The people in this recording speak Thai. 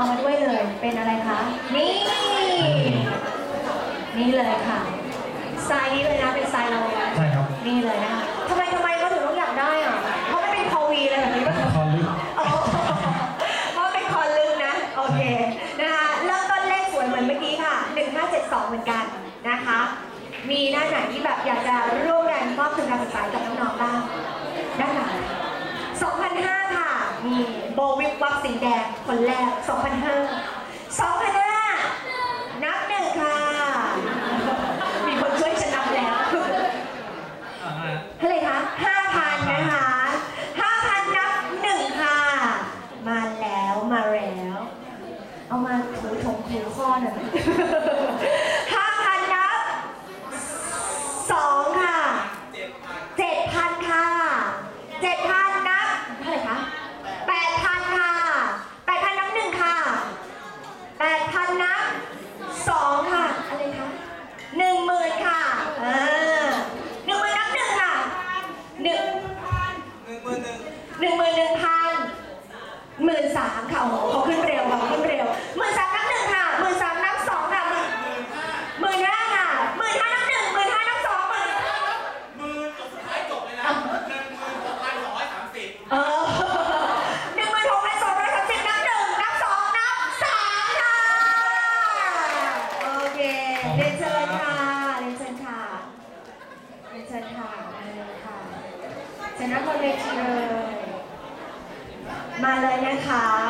เอามาด้วยเลยเป็นอะไรคะ นี่ นี่เลยค่ะไซส์นี้เลยนะเป็นไซส์เราเลยนะใช่ครับนี่เลยนะคะทำไมทำไมเขาถึงต้องอยากได้อะเพราะมัเป็นคอวีเลยแบบนี้ป่ะคอลึกอ๋เพราะเป็นคอลึกนะโอเคนะคะเริ่มต้นเลขสวยเหมือนเมื่อกี้ค่ะ1572เหมือนกันนะคะ มีหน้าไหนที่แบบอยากจะร่วมกันมอบทุนการศึกษากับน้องๆ บวิบวับสีแดงคนแรก2,500 2,500นับหนึ่งค่ะ มีคนช่วยฉันนับแล้วเท่าไหร่คะ5,000 นะคะ 5,000 นับหนึ่งค่ะ มาแล้วมาแล้ว เอามาถูถงถูข้อหน่อย5,000 นับสองค่ะ 7,000 ค่ะ 7,000 นับเท่าไหร่คะ8,000 ค่ะ 8,000 นับหนึ่งค่ะ 8,000 นับสองค่ะ อะไรคะหนึ่งหมื่นค่ะเออหนึ่งหมื่นนับหนึ่งค่ะหนึ่ง หนึ่งหมื่นหนึ่งพันหมื่นสามค่ะโอ้โหเขาขึ้นเร็วเขาขึ้นเร็วหมื่นสามนับหนึ่งค่ะหมื่นสามนับสองค่ะหมื่นหมื่นห้าค่ะหมื่นห้านับหนึ่งหมื่นห้านับสองหมื่นมือสุดท้ายจบเลยนะหนึ่งหมื่นหกพันสองร้อยสามสิบเออหนึ่งหมื่นหกพันสองร้อยสามสิบนับหนึ่งนับสองนับสามค่ะโอเคเรียนเชิญค่ะเรียนเชิญค่ะเรียนเชิญค่ะมาเลยค่ะเชิญนั่งบนเวทีเลย มาเลยนะคะ